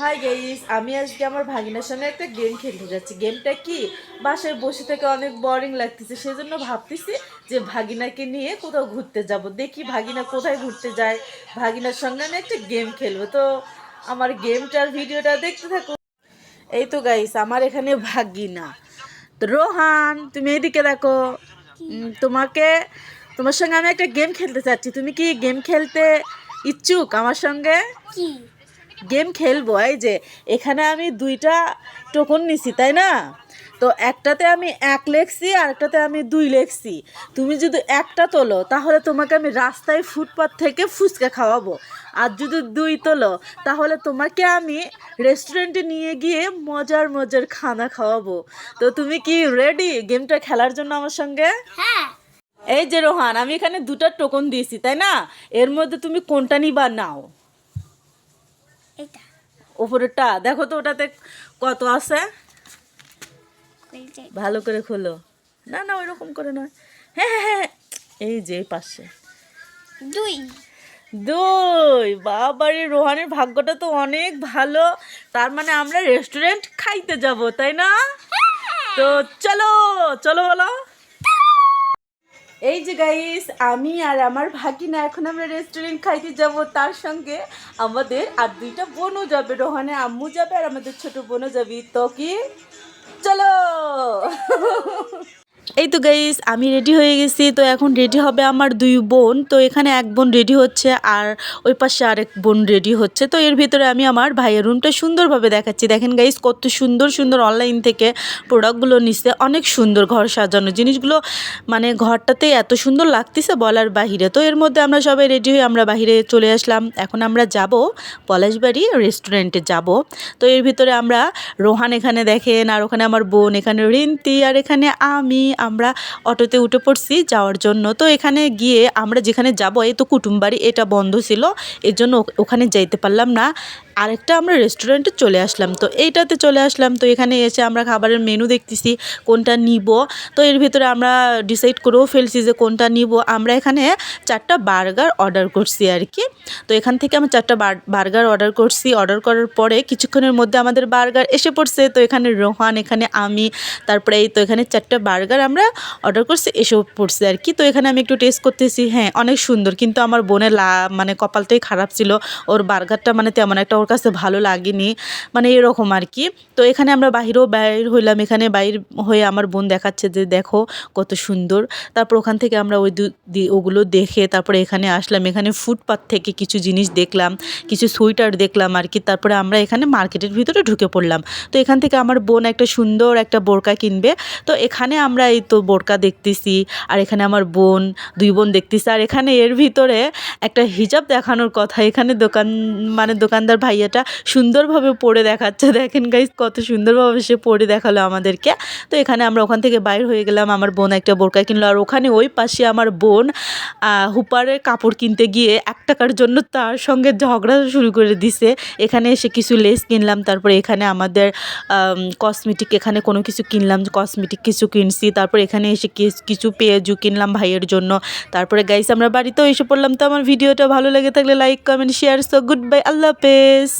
Hi guys আমি আজকে আমার ভাগিনার সঙ্গে একটা গেম খেলতে যাচ্ছি। গেমটা কি? বাসায় বসে থেকে অনেক বোরিং লাগতেছে সেজন্য ভাবতেছি যে ভাগিনাকে নিয়ে কোথাও ঘুরতে যাব। দেখি ভাগিনা কোথায় ঘুরতে যায়। ভাগিনার সঙ্গে আমি একটা গেম খেলব। তো আমার গেমটার ভিডিওটা দেখতে থাকো। এই তো গাইস আমার এখানে ভাগিনা। তো রোহান তুমি এদিকে দেখো। তোমাকে তোমার সঙ্গে আমি একটা গেম খেলতে চাচ্ছি। তুমি কি গেম খেলতে ইচ্ছুক আমার সঙ্গে? কি? গেম খেলব এই যে এখানে আমি দুইটা টোকন নিছি তাই না? তো একটাতে আমি এক লেখছি আর একটাতে আমি দুই লেখছি। তুমি যদি একটা তোলো তাহলে তোমাকে আমি রাস্তায় ফুটপাথ থেকে ফুচকা খাওয়াবো। আর যদি দুই তোলো তাহলে তোমাকে আমি রেস্টুরেন্টে নিয়ে গিয়ে মজার মজার খানা খাওয়াবো। তো তুমি কি রেডি গেমটা খেলার জন্য আমার সঙ্গে? হ্যাঁ। এই যে রোহান আমি এখানে দুটো টোকন দিয়েছি তাই না? এর মধ্যে তুমি কোনটা নিবা নাও। এটা উপরেরটা দেখো তো ওটাতে কত আছে? ভালো করে খোলো। না না ওইরকম করে নয়। হ্যাঁ হ্যাঁ হ্যাঁ এই যে পাশে। দুই। দুই। বাবারে রোহানের ভাগ্যটা তো অনেক ভালো। তার মানে আমরা রেস্টুরেন্ট খাইতে যাব তাই না? তো চলো চলো বলো। এই যে গাইস আমি আর আমার ভাগিনা এখন আমরা রেস্টুরেন্ট খাইতে যাব। তার সঙ্গে আমাদের আর দুইটা বোনও যাবে রোহানে আম্মু যাবে আর আমাদের ছোট বোনও যাবি। তো কি? চলো! এই তো গাইস আমি রেডি হয়ে গেছি। তো এখন রেডি হবে আমার দুই বোন। তো এখানে এক বোন রেডি হচ্ছে আর ওই পাশে আরেক বোন রেডি হচ্ছে। তো এর ভিতরে আমি আমার ভাইয়ের রুমটা সুন্দরভাবে দেখাচ্ছি। দেখেন গাইস কত সুন্দর সুন্দর অনলাইন থেকে প্রোডাক্টগুলো নিচ্ছে। অনেক সুন্দর ঘর সাজানো। জিনিসগুলো মানে ঘরটাতে এত সুন্দর লাগতেছে বলার বাহিরে। তো এর মধ্যে আমরা সবাই রেডি হয়ে আমরা বাহিরে চলে আসলাম। এখন আমরা যাব পলাশবাড়ি রেস্টুরেন্টে যাব। তো এর ভিতরে আমরা রোহান এখানে দেখেন, আর ওখানে আমার বোন, এখানে রিন্তি, আর এখানে আমি আমরা অটোতে উঠে পড়ছি যাওয়ার জন্য। তো এখানে গিয়ে আমরা যেখানে যাব, এই তো কুটুমবাড়ি এটা বন্ধ ছিল। এর জন্য ওখানে যাইতে পারলাম না। আরেকটা আমরা রেস্টুরেন্টে চলে আসলাম। তো এইটাতে চলে আসলাম। তো এখানে এসে আমরা খাবারের মেনু দেখতেছি, কোনটা নিব। তো এর ভিতরে আমরা ডিসাইড করেও ফেলছি যে কোনটা নিব। আমরা এখানে চারটা বার্গার অর্ডার করছি আর কি। তো এখান থেকে আমরা চারটা বার্গার অর্ডার করছি। অর্ডার করার পরে কিছুক্ষণের মধ্যে আমাদের বার্গার এসে পড়ছে। তো এখানে রোহান, এখানে আমি, তারপরে এই তো এখানে চারটা বার্গার আমরা অর্ডার করছি এসে পড়ছে আর কি। তো এখানে আমি একটু টেস্ট করতেছি হ্যাঁ অনেক সুন্দর। কিন্তু আমার বোনের লা মানে কপালটাই খারাপ ছিল। ওর বার্গারটা মানে তেমন একটা ওর কাছে ভালো লাগেনি। মানে এরকম আর কি। তো এখানে আমরা বাহিরেও বাইর হইলাম। এখানে বাইর হয়ে আমার বোন দেখাচ্ছে যে, দেখো কত সুন্দর। তারপর ওখান থেকে আমরা ওই ওগুলো দেখে তারপরে এখানে আসলাম। এখানে ফুটপাথ থেকে কিছু জিনিস দেখলাম, কিছু সোয়েটার দেখলাম আর কি। তারপরে আমরা এখানে মার্কেটের ভিতরে ঢুকে পড়লাম। তো এখান থেকে আমার বোন একটা সুন্দর একটা বোরকা কিনবে। তো এখানে আমরা এই তো বোরকা দেখতেছি, আর এখানে আমার বোন, দুই বোন দেখতেছি। আর এখানে এর ভিতরে একটা হিজাব দেখানোর কথা। এখানে দোকান মানে দোকানদার ভাইয়াটা সুন্দরভাবে পরে দেখাচ্ছে। দেখেন গাইজ কত সুন্দরভাবে সে পরে দেখাল আমাদেরকে। তো এখানে আমরা ওখান থেকে বাইর হয়ে গেলাম। আমার বোন একটা বোরকা কিনলো। আর ওখানে ওই পাশে আমার বোন হুপারের কাপড় কিনতে গিয়ে এক টাকার জন্য তার সঙ্গে ঝগড়া শুরু করে দিছে। এখানে এসে কিছু লেস কিনলাম। তারপরে এখানে আমাদের কসমেটিক এখানে কোনো কিছু কিনলাম। কসমেটিক কিছু কিনছি। তারপর এখানে এসে কিছু পেঁয়াজু কিনলাম ভাইয়ের জন্য। তারপরে গাইস আমরা বাড়িতেও এসে পড়লাম। তো আমার ভিডিওটা ভালো লেগে থাকলে like comment share so good bye আল্লাহ হাফেজ।